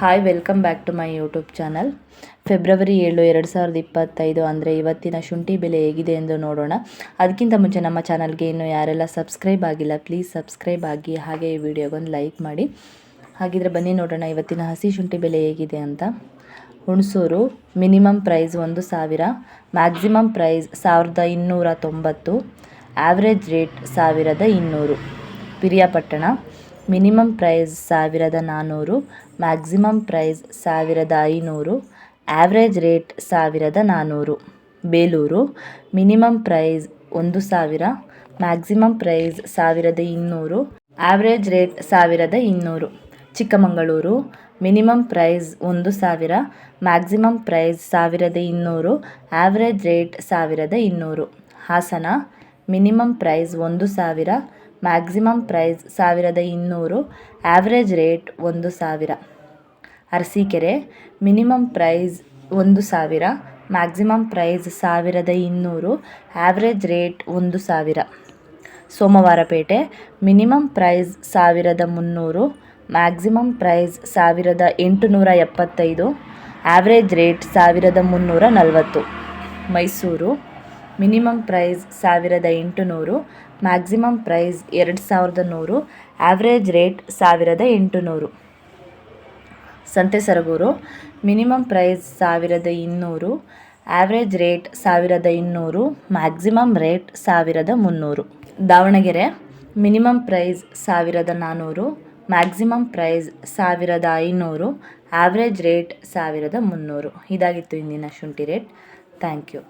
Hi welcome back to my YouTube channel February ಏಳು, ಎರಡು ಸಾವಿರದ ಇಪ್ಪತ್ತೈದು ಅಂದರೆ ಇವತ್ತಿನ ಶುಂಠಿ ಬೆಲೆ ಹೇಗಿದೆ ಎಂದು ನೋಡೋಣ. ಅದಕ್ಕಿಂತ ಮುಂಚೆ ನಮ್ಮ ಚಾನಲ್ಗೆ ಇನ್ನೂ ಯಾರೆಲ್ಲ ಸಬ್ಸ್ಕ್ರೈಬ್ ಆಗಿಲ್ಲ ಪ್ಲೀಸ್ ಸಬ್ಸ್ಕ್ರೈಬ್ ಆಗಿ, ಹಾಗೆ ಈ ವಿಡಿಯೋಗೊಂದು ಲೈಕ್ ಮಾಡಿ. ಹಾಗಿದ್ರೆ ಬನ್ನಿ ನೋಡೋಣ ಇವತ್ತಿನ ಹಸಿ ಶುಂಠಿ ಬೆಲೆ ಹೇಗಿದೆ ಅಂತ. ಹುಣಸೂರು ಮಿನಿಮಮ್ ಪ್ರೈಸ್ ಒಂದು ಸಾವಿರ ಮ್ಯಾಕ್ಸಿಮಮ್ ಪ್ರೈಸ್ ಸಾವಿರದ ಇನ್ನೂರ ತೊಂಬತ್ತು ಆ್ಯಾವ್ರೇಜ್ ರೇಟ್ ಸಾವಿರದ ಇನ್ನೂರು. ಪಿರಿಯಾಪಟ್ಟಣ ಮಿನಿಮಮ್ ಪ್ರೈಸ್ ಸಾವಿರದ ನಾನ್ನೂರು ಮ್ಯಾಕ್ಸಿಮಮ್ ಪ್ರೈಸ್ ಸಾವಿರದ ಐನೂರು ಆ್ಯಾವ್ರೇಜ್ ರೇಟ್ ಸಾವಿರದ ನಾನ್ನೂರು ಬೇಲೂರು, ಮಿನಿಮಮ್ ಪ್ರೈಸ್ ಒಂದು ಸಾವಿರ, ಮ್ಯಾಕ್ಸಿಮಮ್ ಪ್ರೈಸ್ ಸಾವಿರದ ಇನ್ನೂರು ಆ್ಯಾವ್ರೇಜ್ ರೇಟ್ ಸಾವಿರದ ಇನ್ನೂರು. ಚಿಕ್ಕಮಗಳೂರು, ಮಿನಿಮಮ್ ಪ್ರೈಸ್ ಒಂದು ಸಾವಿರ, ಮ್ಯಾಕ್ಸಿಮಮ್ ಪ್ರೈಸ್ ಸಾವಿರದ ಇನ್ನೂರು ಆ್ಯಾವ್ರೇಜ್ ರೇಟ್ ಸಾವಿರದ ಇನ್ನೂರು. ಹಾಸನ, ಮಿನಿಮಮ್ ಪ್ರೈಸ್ ಒಂದು ಸಾವಿರ ಮ್ಯಾಕ್ಸಿಮಮ್ ಪ್ರೈಸ್ ಸಾವಿರದ ಇನ್ನೂರು ಆ್ಯಾವ್ರೇಜ್ ರೇಟ್ ಒಂದು ಸಾವಿರ. ಅರಸೀಕೆರೆ, ಮಿನಿಮಮ್ ಪ್ರೈಸ್ ಒಂದು ಸಾವಿರ, ಮ್ಯಾಕ್ಸಿಮಮ್ ಪ್ರೈಸ್ ಸಾವಿರದ ಇನ್ನೂರು ಆ್ಯಾವ್ರೇಜ್ ರೇಟ್ ಒಂದು ಸಾವಿರ. ಸೋಮವಾರಪೇಟೆ, ಮಿನಿಮಮ್ ಪ್ರೈಸ್ ಸಾವಿರದ ಮುನ್ನೂರು, ಮ್ಯಾಕ್ಸಿಮಮ್ ಪ್ರೈಸ್ ಸಾವಿರದ ಎಂಟುನೂರ ಎಪ್ಪತ್ತೈದು ಆ್ಯಾವ್ರೇಜ್ ರೇಟ್ ಸಾವಿರದ ಮುನ್ನೂರ ನಲವತ್ತು. ಮೈಸೂರು, ಮಿನಿಮಮ್ ಪ್ರೈಸ್ ಸಾವಿರದ ಎಂಟುನೂರು ಮ್ಯಾಕ್ಸಿಮಮ್ ಪ್ರೈಸ್ ಎರಡು ಸಾವಿರದ ನೂರು ಆ್ಯಾವ್ರೇಜ್ ರೇಟ್ ಸಾವಿರದ ಎಂಟುನೂರು. ಸಂತೆ ಸರಗೂರು ಮಿನಿಮಮ್ ಪ್ರೈಸ್ ಸಾವಿರದ ಇನ್ನೂರು ಆ್ಯಾವ್ರೇಜ್ ರೇಟ್ ಸಾವಿರದ ಇನ್ನೂರು ಮ್ಯಾಕ್ಸಿಮಮ್ ರೇಟ್ ಸಾವಿರದ ಮುನ್ನೂರು. ದಾವಣಗೆರೆ ಮಿನಿಮಮ್ ಪ್ರೈಸ್ ಸಾವಿರದ ನಾನ್ನೂರು ಮ್ಯಾಕ್ಸಿಮಮ್ ಪ್ರೈಸ್ ಸಾವಿರದ ಐನೂರು ಆ್ಯಾವ್ರೇಜ್ ರೇಟ್ ಸಾವಿರದ ಮುನ್ನೂರು. ಇದಾಗಿತ್ತು ಇಂದಿನ ಶುಂಠಿ ರೇಟ್ ಥ್ಯಾಂಕ್ ಯು